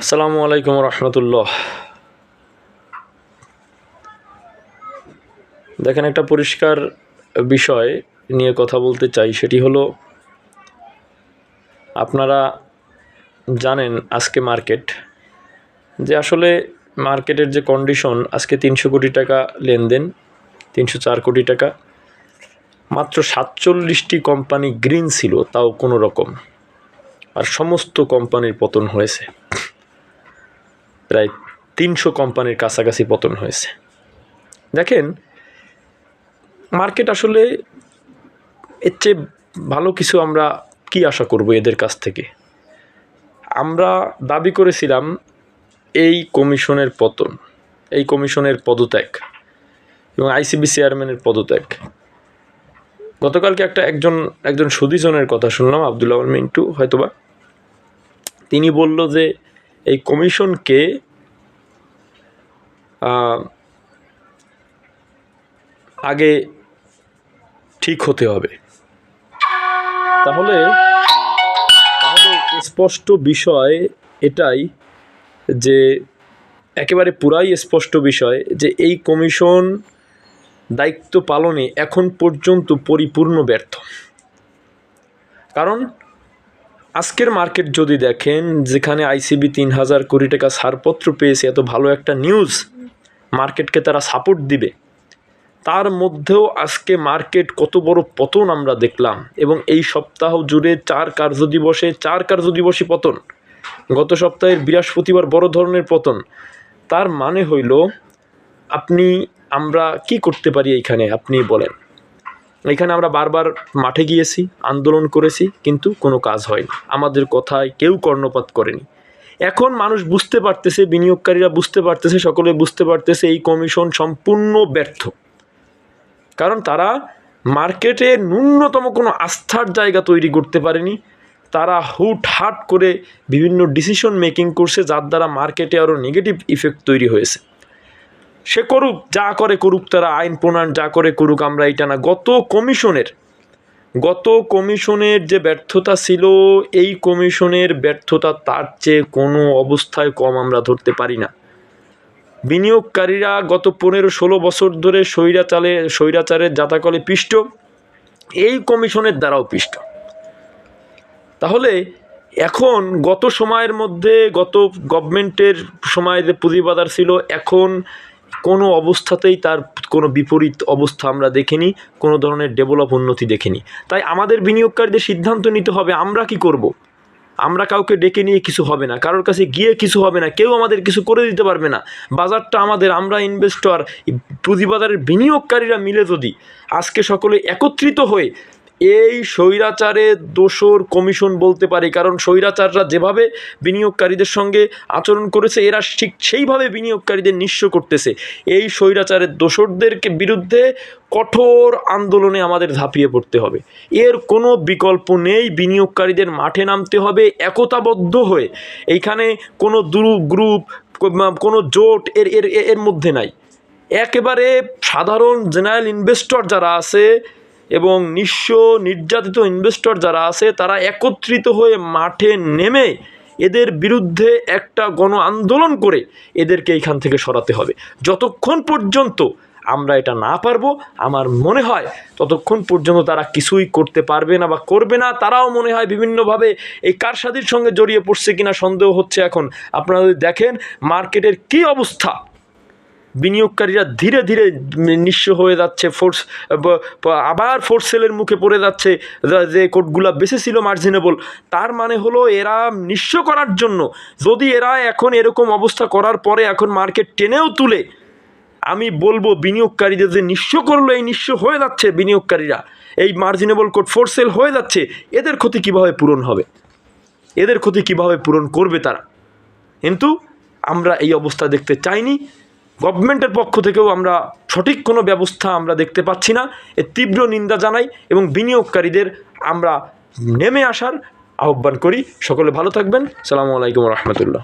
আসসালামু আলাইকুম রহমতুল্লাহ। দেখেন, একটা পরিষ্কার বিষয় নিয়ে কথা বলতে চাই, সেটি হলো, আপনারা জানেন আজকে মার্কেট, যে আসলে মার্কেটের যে কন্ডিশন, আজকে তিনশো কোটি টাকা লেনদেন, তিনশো চার কোটি টাকা, মাত্র সাতচল্লিশটি কোম্পানি গ্রিন ছিল, তাও কোনো রকম। আর সমস্ত কোম্পানির পতন হয়েছে। প্রায় তিনশো কোম্পানির কাছাকাছি পতন হয়েছে। দেখেন, মার্কেট আসলে এর চেয়ে ভালো কিছু আমরা কি আশা করব এদের কাছ থেকে? আমরা দাবি করেছিলাম এই কমিশনের পতন, এই কমিশনের পদত্যাগ এবং আইসিবি চেয়ারম্যানের পদত্যাগ। গতকালকে একটা একজন একজন সুদীজনের কথা শুনলাম আবদুল্লাহ মিন্টু, হয়তোবা। তিনি বলল যে এই কমিশনকে আগে ঠিক হতে হবে। তাহলে তাহলে স্পষ্ট বিষয় এটাই যে, একেবারে পুরাই স্পষ্ট বিষয় যে, এই কমিশন দায়িত্ব পালনে এখন পর্যন্ত পরিপূর্ণ ব্যর্থ। কারণ আজকের মার্কেট যদি দেখেন, যেখানে আইসিবি তিন হাজার কোটি টাকা ছাড়পত্র পেয়েছে, এত ভালো একটা নিউজ মার্কেটকে তারা সাপোর্ট দিবে। তার মধ্যেও আজকে মার্কেট কত বড় পতন আমরা দেখলাম। এবং এই সপ্তাহ জুড়ে চার কার্য দিবসে, চার কার্যদিবসই পতন। গত সপ্তাহের বৃহস্পতিবার বড় ধরনের পতন। তার মানে হইল, আপনি, আমরা কি করতে পারি এইখানে, আপনি বলেন। এখানে আমরা বারবার মাঠে গিয়েছি, আন্দোলন করেছি, কিন্তু কোনো কাজ হয়নি। আমাদের কথায় কেউ কর্ণপাত করেনি। এখন মানুষ বুঝতে পারতেছে, বিনিয়োগকারীরা বুঝতে পারতেছে, সকলে বুঝতে পারতেছে এই কমিশন সম্পূর্ণ ব্যর্থ। কারণ তারা মার্কেটে ন্যূনতম কোনো আস্থার জায়গা তৈরি করতে পারেনি। তারা হুটহাট করে বিভিন্ন ডিসিশন মেকিং করছে, যার দ্বারা মার্কেটে আরও নেগেটিভ ইফেক্ট তৈরি হয়েছে। সে করুক, যা করে করুক তারা আইন প্রণয়ন, যা করে করুক, আমরা এটা না। গত কমিশনের গত কমিশনের যে ব্যর্থতা ছিল, এই কমিশনের ব্যর্থতা তার চেয়ে কোনো অবস্থায় কম আমরা ধরতে পারি না। বিনিয়োগকারীরা গত পনেরো ষোলো বছর ধরে স্বৈরাচালে স্বৈরাচারের জাতাকলে পিষ্ট, এই কমিশনের দ্বারাও পিষ্ট। তাহলে এখন গত সময়ের মধ্যে, গত গভর্নমেন্টের সময় যে পুঁজিবাজার ছিল, এখন কোনো অবস্থাতেই তার কোনো বিপরীত অবস্থা আমরা দেখিনি, কোনো ধরনের ডেভেলপ উন্নতি দেখিনি তাই আমাদের বিনিয়োগকারীদের সিদ্ধান্ত নিতে হবে, আমরা কি করব। আমরা কাউকে ডেকে নিয়ে কিছু হবে না, কারোর কাছে গিয়ে কিছু হবে না, কেউ আমাদের কিছু করে দিতে পারবে না বাজারটা আমাদের, আমরা ইনভেস্টর পুঁজিবাজারের বিনিয়োগকারীরা মিলে যদি আজকে সকলে একত্রিত হয়ে এই স্বৈরাচারের দোসর কমিশন বলতে পারে, কারণ স্বৈরাচাররা যেভাবে বিনিয়োগকারীদের সঙ্গে আচরণ করেছে, এরা ঠিক সেইভাবে বিনিয়োগকারীদের নিঃস্ব করতেছে। এই স্বৈরাচারের দোসরদেরকে বিরুদ্ধে কঠোর আন্দোলনে আমাদের ঝাঁপিয়ে পড়তে হবে। এর কোনো বিকল্প নেই, বিনিয়োগকারীদের মাঠে নামতে হবে, একতাবদ্ধ হয়ে। এইখানে কোনো দুরু গ্রুপ, কোনো জোট এর এর এর মধ্যে নাই। একেবারে সাধারণ জেনারেল ইনভেস্টর যারা আছে এবং নিঃস্ব নির্যাতিত ইনভেস্টর যারা আছে, তারা একত্রিত হয়ে মাঠে নেমে এদের বিরুদ্ধে একটা গণ আন্দোলন করে এদেরকে এইখান থেকে সরাতে হবে। যতক্ষণ পর্যন্ত আমরা এটা না পারব, আমার মনে হয় ততক্ষণ পর্যন্ত তারা কিছুই করতে পারবে না বা করবে না। তারাও মনে হয় বিভিন্নভাবে এই কারসাদির সঙ্গে জড়িয়ে পড়ছে কিনা সন্দেহ হচ্ছে এখন। আপনারা যদি দেখেন, মার্কেটের কী অবস্থা বিনিয়োগকারীরা ধীরে ধীরে নিঃস্ব হয়ে যাচ্ছে ফোর্স আবার ফোর্স সেলের মুখে পড়ে যাচ্ছে, যে কোটগুলা বেশি ছিল মার্জিনেবল তার মানে হলো এরা নিঃস্ব করার জন্য। যদি এরা এখন এরকম অবস্থা করার পরে এখন মার্কেট টেনেও তুলে, আমি বলব বিনিয়োগকারীদের যে নিঃস্ব করল, এই নিঃস্ব হয়ে যাচ্ছে বিনিয়োগকারীরা। এই মার্জিনেবল কোড ফোর সেল হয়ে যাচ্ছে, এদের ক্ষতি কীভাবে পূরণ হবে? এদের ক্ষতি কীভাবে পূরণ করবে তারা? কিন্তু আমরা এই অবস্থা দেখতে চাইনি। গভর্নমেন্টের পক্ষ থেকেও আমরা সঠিক কোনো ব্যবস্থা আমরা দেখতে পাচ্ছি না। এর তীব্র নিন্দা জানাই এবং বিনিয়োগকারীদের আমরা নেমে আসার আহ্বান করি। সকলে ভালো থাকবেন। সালামু আলাইকুম রহমতুল্লাহ।